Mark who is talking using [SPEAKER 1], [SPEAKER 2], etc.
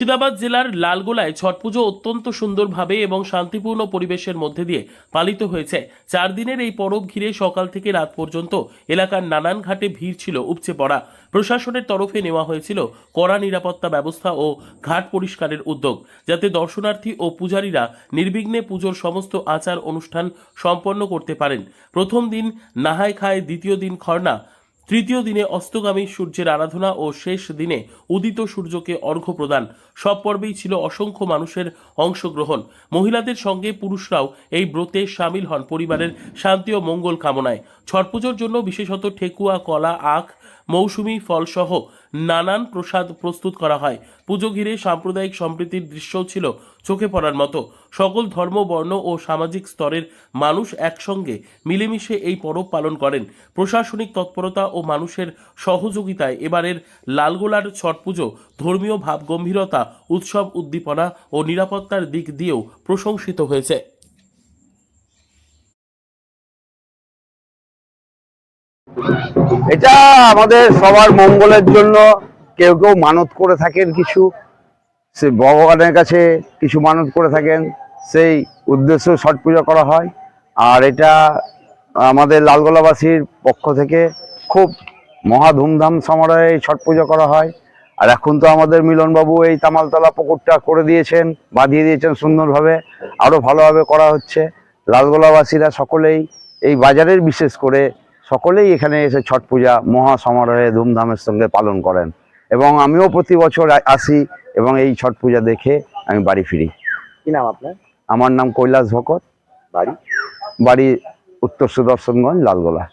[SPEAKER 1] মুর্শিদাবাদ জেলার লালগোলায় ছট পুজো অত্যন্ত সুন্দরভাবে এবং শান্তিপূর্ণ পরিবেশের মধ্যে দিয়ে পালিত হয়েছে। চার দিনের এই পরব ঘিরে সকাল থেকে রাত পর্যন্ত এলাকার নানান ঘাটে ভিড় ছিল, উপচে পড়া। প্রশাসনের তরফে নেওয়া হয়েছিল কড়া নিরাপত্তা ব্যবস্থা ও ঘাট পরিষ্কারের উদ্যোগ, যাতে দর্শনার্থী ও পূজারীরা নির্বিঘ্নে পুজোর সমস্ত আচার অনুষ্ঠান সম্পন্ন করতে পারেন। প্রথম দিন নাহায় খায় দ্বিতীয় দিন খরনা তৃতীয় দিনে অস্তগামী সূর্যের আরাধনা ও শেষ দিনে উদিত সূর্যকে অর্ঘ্য প্রদান। সব পর্বেই ছিল অসংখ্য মানুষের অংশগ্রহণ। মহিলাদের সঙ্গে পুরুষরাও এই ব্রতে সামিল হন পরিবারের শান্তি ও মঙ্গল কামনায়। ছট পুজোর জন্য বিশেষত ঠেকুয়া, কলা, আখ, মৌসুমি, ফলসহ নানান প্রসাদ প্রস্তুত করা হয়। পুজো ঘিরে সাম্প্রদায়িক সম্প্রীতির দৃশ্যও ছিল চোখে পড়ার মতো। সকল ধর্ম, বর্ণ ও সামাজিক স্তরের মানুষ একসঙ্গে মিলেমিশে এই পরব পালন করেন। প্রশাসনিক তৎপরতা ও মানুষের সহযোগিতায় এবারের লালগোলার ছট পুজো ধর্মীয় ভাবগম্ভীরতা, উৎসব উদ্দীপনা ও নিরাপত্তার দিক দিয়েও প্রশংসিত হয়েছে।
[SPEAKER 2] এটা আমাদের সবার মঙ্গলের জন্য কেউ কেউ মানত করে থাকেন কিছু। সে ভগবানের কাছে কিছু মানত করে থাকেন, সেই উদ্দেশ্যে ছট পুজো করা হয়। আর এটা আমাদের লালগোলাবাসীর পক্ষ থেকে খুব মহা ধুমধাম সমারোহে এই ছট পুজো করা হয়। আর এখন তো আমাদের মিলনবাবু এই তামালতলা পুকুরটা করে দিয়েছেন, বাঁধিয়ে দিয়েছেন সুন্দরভাবে। আরও ভালোভাবে করা হচ্ছে। লালগোলাবাসীরা সকলেই এই বাজারের বিশেষ করে সকলেই এখানে এসে ছট পূজা মহা সমারোহে ধুমধামের সঙ্গে পালন করেন। এবং আমিও প্রতি বছর আসি এবং এই ছট পূজা দেখে আমি বাড়ি ফিরি।
[SPEAKER 3] কি নাম আপনার?
[SPEAKER 2] আমার নাম কৈলাস ভকত।
[SPEAKER 3] বাড়ি?
[SPEAKER 2] বাড়ি উত্তর সুদর্শনগঞ্জ লালগোলা।